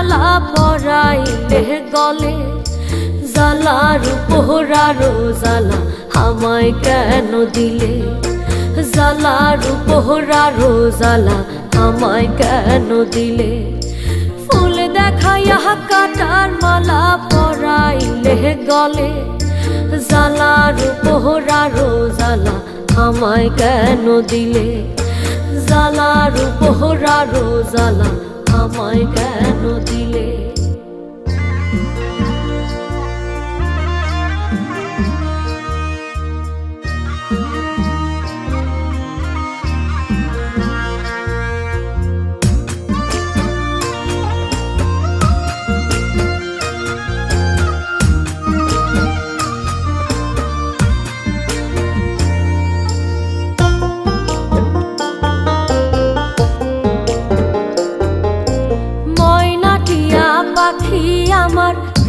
পরাইলে গলে জ্বালার পোহরারো জ্বালা আমায় কেন দিলে? জ্বালার পোহরারো জ্বালা আমায় কেন দিলে? ফুল দেখাইয়া কাটার মালা পরাইলে গলে জ্বালার পোহরারো জ্বালা আমায় কেন দিলে? জ্বালার পোহরারো জ্বালা আমায় কেন দিলে?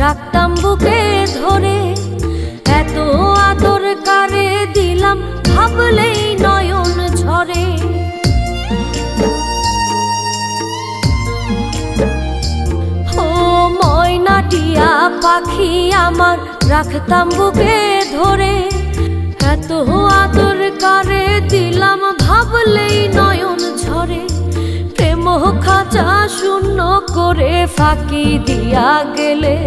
রাখতাম বুকে ধরে। এত আদর কারে দিলাম ভাবলেই নয়ন ঝরে। ও ময়নাটিয়া পাখি আমার রাখতাম বুকে ধরে। এত আদর কারে দিলাম ভাবলেই প্রেম খাঁচা শূন্য করে ফাঁকি দিয়া গেলে।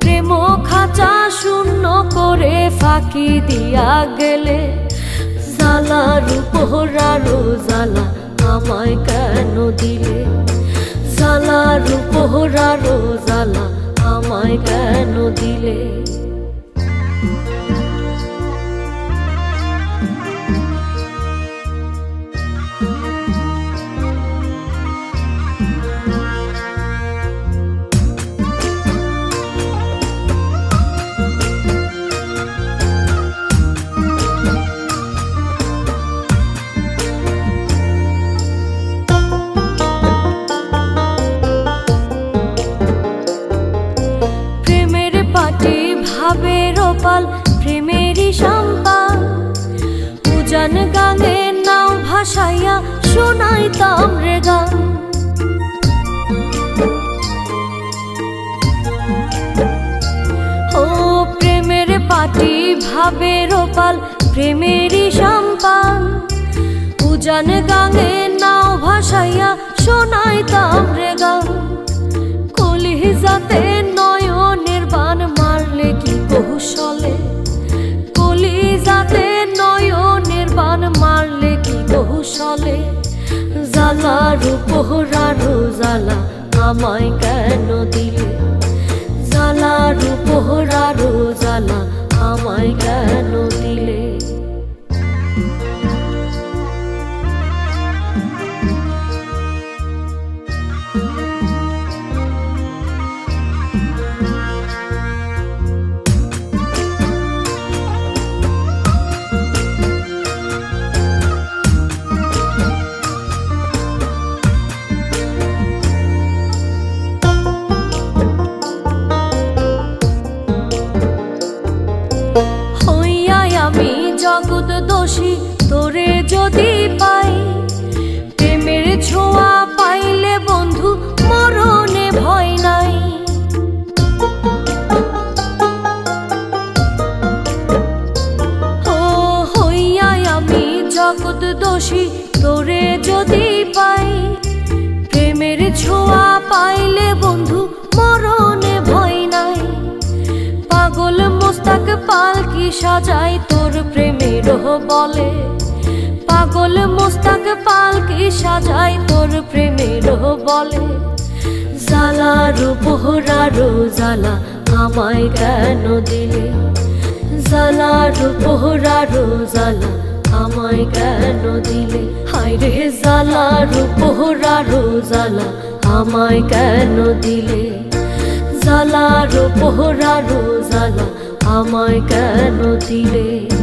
প্রেম খাঁচা শূন্য করে ফাঁকি দিয়া গেলে। জ্বালার পোহরারো জ্বালা আমায় কেন দিলে? জ্বালার পোহরারো জ্বালা আমায় কেন দিলে? রোপাল প্রেমেরই সম্পাল। উজান গানে নাও ভাসাইয়া শোনাইতাম রে গান। ও প্রেমের পাটি ভাবে রোপাল, প্রেমেরই সম্পাল। উজান গানে নাও ভাসাইয়া শোনাইতাম রে গান। কলিজাতে নয়নের বান মারলে কি কৌশলে জ্বালার পোহরারো জ্বালা আমায় কেন দিলে? জালার পোহরারো জ্বালা আমায় কেন দোষী তোরে পালকি সাজাই তোর প্রেমের বলে? পাগল মোস্তাক পালকি সাজাই তোর প্রেমের বলে? জ্বালার পোহরারো জ্বালা আমায় কেন দিলে? জ্বালার পোহরারো জ্বালা আমায় কেন দিলে? হায় রে জ্বালার পোহরারো জ্বালা আমায় কেন দিলে? জ্বালার পোহরারো জ্বালা আমায় কেন দিলে?